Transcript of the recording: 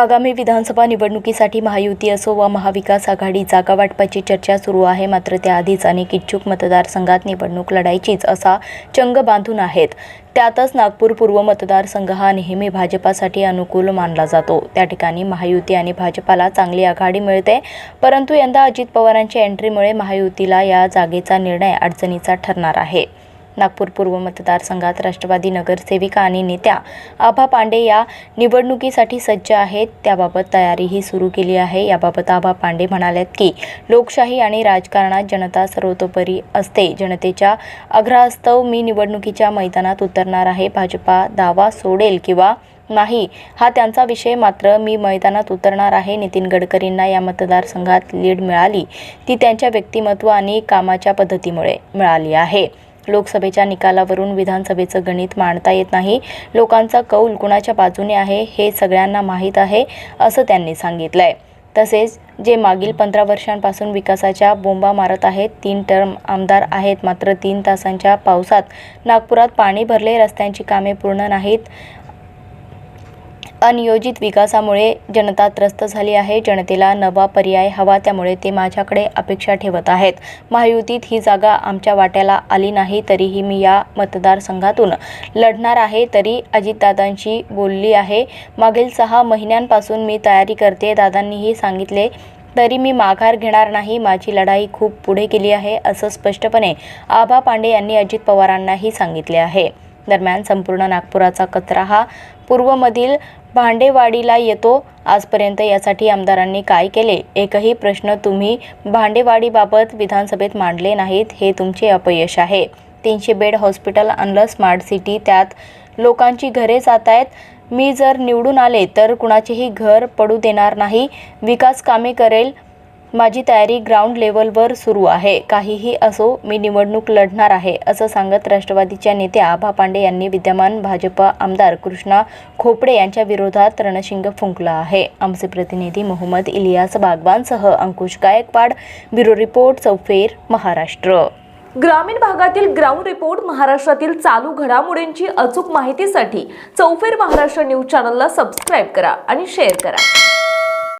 आगामी विधानसभा निवडणुकीसाठी महायुती असो वा महाविकास आघाडी जागा वाटपाची चर्चा सुरू आहे. मात्र त्याआधीच अनेक इच्छुक मतदारसंघात निवडणूक लढायचीच असा चंग बांधून आहेत. त्यातच नागपूर पूर्व मतदारसंघ हा नेहमी भाजपासाठी अनुकूल मानला जातो. त्या ठिकाणी महायुती आणि भाजपाला चांगली आघाडी मिळते. परंतु यंदा अजित पवारांच्या एंट्रीमुळे महायुतीला या जागेचा निर्णय अडचणीचा ठरणार आहे. नागपूर पूर्व मतदारसंघात राष्ट्रवादी नगरसेविका आणि नेत्या आभा पांडे या निवडणुकीसाठी सज्ज आहेत. त्याबाबत तयारीही सुरू केली आहे. याबाबत आभा पांडे म्हणाल्यात की लोकशाही आणि राजकारणात जनता सर्वतोपरी असते. जनतेच्या आग्रहास्तव मी निवडणुकीच्या मैदानात उतरणार आहे. भाजपा दावा सोडेल किंवा नाही हा त्यांचा विषय मात्र मी मैदानात उतरणार आहे. नितीन गडकरींना या मतदारसंघात लीड मिळाली. ती त्यांच्या व्यक्तिमत्व आणि कामाच्या पद्धतीमुळे मिळाली आहे. लोकसभेच्या निकालावरून विधानसभेचं गणित मांडता येत नाही. लोकांचा कौल कुणाच्या बाजूने आहे हे सगळ्यांना माहीत आहे असं त्यांनी सांगितलंय. तसेच जे मागील पंधरा वर्षांपासून विकासाच्या बोंबा मारत आहेत तीन टर्म आमदार आहेत मात्र तीन तासांच्या पावसात नागपुरात पाणी भरले रस्त्यांची कामे पूर्ण नाहीत. अनियोजित विकासामुळे जनता त्रस्त झाली आहे. जनतेला नवा पर्याय हवा त्यामुळे ते माझ्याकडे अपेक्षा ठेवत आहेत. महायुतीत ही जागा आमच्या वाट्याला आली नाही तरीही मी या मतदारसंघातून लढणार आहे तरी अजितदादांशी बोलली आहे. मागील सहा महिन्यांपासून मी तयारी करते. दादांनीही सांगितले तरी मी माघार घेणार नाही. माझी लढाई खूप पुढे गेली आहे असं स्पष्टपणे आभा पांडे यांनी अजित पवारांनाही सांगितले आहे. दरम्यान संपूर्ण नागपुराचा कचरा हा पूर्वमधील भांडेवाडीला येतो. आजपर्यंत यासाठी आमदारांनी काय केले? एकही प्रश्न तुम्ही भांडेवाडीबाबत विधानसभेत मांडले नाहीत हे तुमचे अपयश आहे. तीनशे बेड हॉस्पिटल आणलं स्मार्ट सिटी त्यात लोकांची घरे जात आहेत मी जर निवडून आले तर कुणाचेही घर पडू देणार नाही. विकास कामे करेल माझी तयारी ग्राउंड लेवलवर सुरू आहे. काहीही असो मी निवडणूक लढणार आहे असं सांगत राष्ट्रवादीच्या नेत्या आभा पांडे यांनी विद्यमान भाजप आमदार कृष्णा खोपडे यांच्या विरोधात रणशिंग फुंकला आहे. आमचे प्रतिनिधी मोहम्मद इलियास बागवानसह अंकुश गायकवाड ब्युरो रिपोर्ट चौफेर महाराष्ट्र. ग्रामीण भागातील ग्राउंड रिपोर्ट महाराष्ट्रातील चालू घडामोडींची अचूक माहितीसाठी चौफेर महाराष्ट्र न्यूज चॅनलला सबस्क्राईब करा आणि शेअर करा.